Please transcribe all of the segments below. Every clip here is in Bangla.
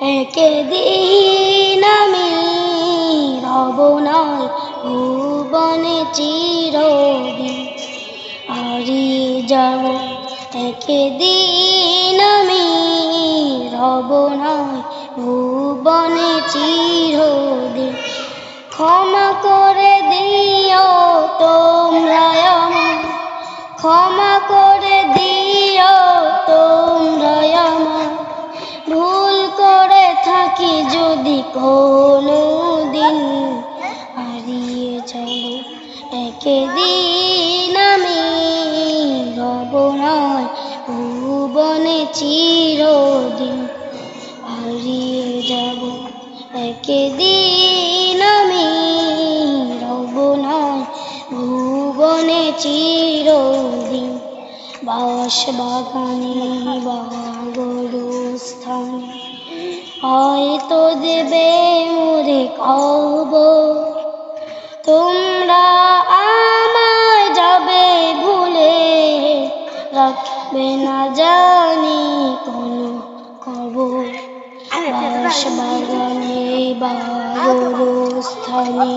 একদিন আমি রব নাই, ভুবনে চিরদিন। হারিয়ে যাব একদিন আমি রব নাই, ভুবনে চিরদিন। ক্ষমা করে দিও কোনো দিন হারিয়ে যাব। একদিন আমি রব নয়, ভুবনে চিরদিন হারিয়ে যাব। একদিন আমি রব নয়, ভুবনে চিরদিন বাস বাগানে বা হয়তো দেবে মোরে কব তোমরা আমায় যাবে ভুলে রাখবে না জানি কোনো খবর। বাস বাগানে বা গরুস্থানে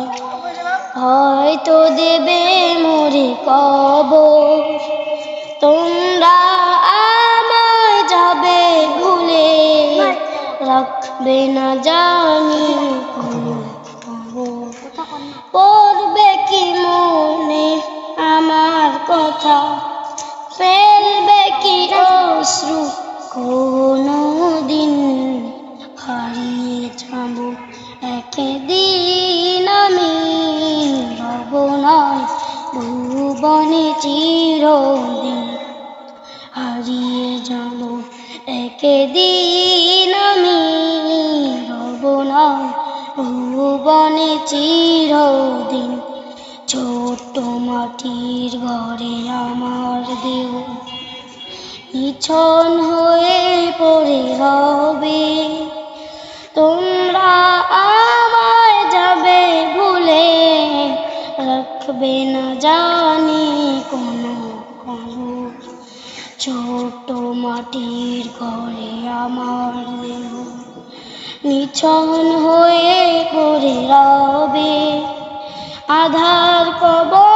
হয়তো দেবে মোরে কবর। রাখবে না জানি। পড়বে কি মনে? আমার কথা ফেলবে কি অশ্রু? কোনো দিন হারিয়ে যাব। একদিন আমি রব নয় ভুবনে চিরদিন একদিন আমি রব ভুবনে চিরদিন ছোট্ট মাটির ঘরে আমার দেহ নিছন হয়ে পড়ে রবে। তোমরা আমায় যাবে ভুলে রাখবে না জানি কোনো ছোট মাটির ঘরে আমার দেহ নিছন হয়ে পড়ে রবে। আধার কবরে